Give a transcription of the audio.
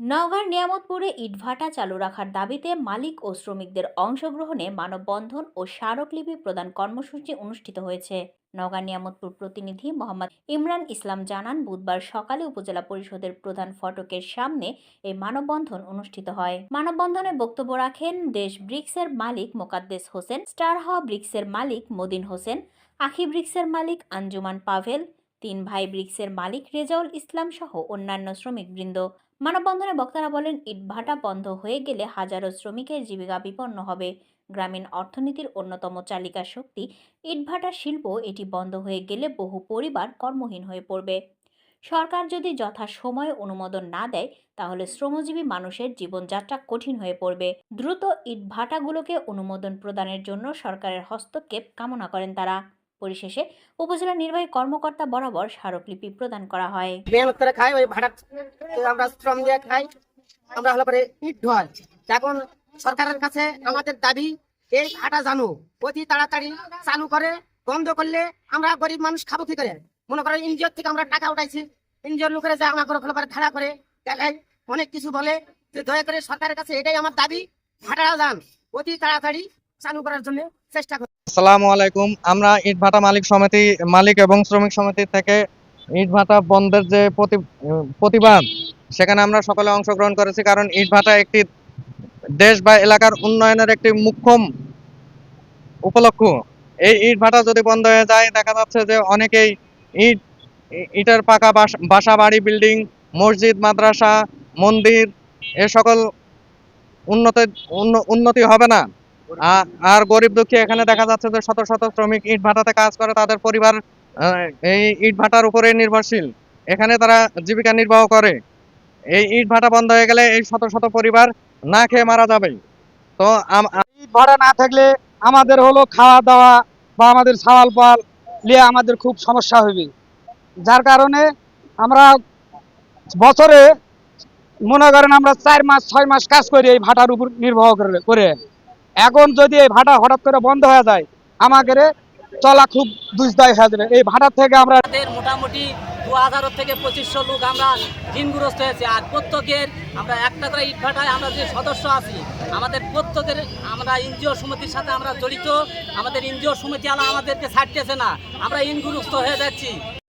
নওগাঁর নিয়ামতপুরে ইটভাটা চালু রাখার দাবিতে মালিক ও শ্রমিকদের অংশগ্রহণে মানববন্ধন ও স্মারকলিপি প্রদান কর্মসূচি অনুষ্ঠিত হয়েছে। নওগাঁ নিয়ামতপুর প্রতিনিধি মোহাম্মদ ইমরান ইসলাম জানান, বুধবার সকালে উপজেলা পরিষদের প্রধান ফটকের সামনে এই মানববন্ধন অনুষ্ঠিত হয়। মানববন্ধনে বক্তব্য রাখেন দেশ ব্রিক্সের মালিক মোকাদ্দেস হোসেন স্টার হাওয়া ব্রিক্সের মালিক মদিন হোসেন, আখি ব্রিক্সের মালিক আঞ্জুমান পাভেল তিন ভাই ব্রিক্সের মালিক রেজাউল ইসলাম সহ অন্যান্য শ্রমিকবৃন্দ। মানববন্ধনে বক্তারা বলেন, ইটভাটা বন্ধ হয়ে গেলে হাজারো শ্রমিকের জীবিকা বিপন্ন হবে। গ্রামীণ অর্থনীতির অন্যতম চালিকা শক্তি ইটভাটা শিল্প, এটি বন্ধ হয়ে গেলে বহু পরিবার কর্মহীন হয়ে পড়বে। সরকার যদি যথা যথাসময়ে অনুমোদন না দেয়, তাহলে শ্রমজীবী মানুষের জীবনযাত্রা কঠিন হয়ে পড়বে। দ্রুত ইটভাটাগুলোকে অনুমোদন প্রদানের জন্য সরকারের হস্তক্ষেপ কামনা করেন তারা। পরিশেষে উপজেলা নির্বাহী কর্মকর্তা বরাবর স্মারকলিপি প্রদান করা হয়। এখন সরকারের কাছে আমাদের দাবি, এই ভাটা জানু, অতি তাড়াতাড়ি চালু করে, বন্ধ করলে আমরা গরিব মানুষ খাব কি করে? মনে করো এনজিওর থেকে আমরা টাকা উঠাইছি, এনজিওর লোকেরা যা আমার হলো করে দেখায়, অনেক কিছু বলে যে দয়া করে সরকারের কাছে এটাই আমার দাবি ভাটা যান অতি তাড়াতাড়ি চালু করার জন্য চেষ্টা করি আসসালামু আলাইকুম। আমরা ইটভাটা মালিক সমিতি, মালিক এবং শ্রমিক সমিতি থেকে ইটভাটা বন্ধের যে প্রতিবাদ, সেখানে আমরা সকলে অংশগ্রহণ করেছি, কারণ ইটভাটা একটি দেশ বা এলাকার উন্নয়নের একটি মুখ্যম উপলক্ষ। এই ইটভাটা যদি বন্ধ হয়ে যায়, দেখা যাচ্ছে যে অনেকেই ইট ইটের পাকা বাসা, বাড়ি, বিল্ডিং, মসজিদ, মাদ্রাসা, মন্দির, এ সকল উন্নত উন্ন- উন্নতি হবে না। আর গরিব দুঃখী এখানে দেখা যাচ্ছে যে শত শত শ্রমিক ইট ভাটাতে কাজ করে, তাদের পরিবার এই ইট ভাটার উপরে নির্ভরশীল। এখানে তারা জীবিকা নির্বাহ করে। এই ইট ভাটা বন্ধ হয়ে গেলে এই শত শত পরিবার না খেয়ে মারা যাবে। তো ইট ভাড়া না থাকলে আমাদের হলো খাওয়া দাওয়া বা আমাদের সাওয়াল পাল নিয়ে আমাদের খুব সমস্যা হবে। যার কারণে আমরা বছরে মনে করেন আমরা চার মাস, ছয় মাস কাজ করি এই ভাটার উপর নির্ভর করে করে এখন যদি এই ভাটা হঠাৎ করে বন্ধ হয়ে যায় আমাদের চলা খুব দুষ্দায় হয়ে যাবে। এই ভাটা থেকে আমরা মোটামুটি দু হাজার থেকে পঁচিশশো লোক আমরা ঋণগ্রস্ত হয়েছে। আর প্রত্যেকের আমরা একটা করে ইটভাটায় আমরা যে সদস্য আছি, আমাদের প্রত্যেকের আমরা এনজিও সমিতির সাথে আমরা জড়িত। আমাদের এনজিও সমিতি আলা আমাদেরকে ছাড়তেছে না। আমরা ঋণগ্রস্ত হয়ে যাচ্ছি।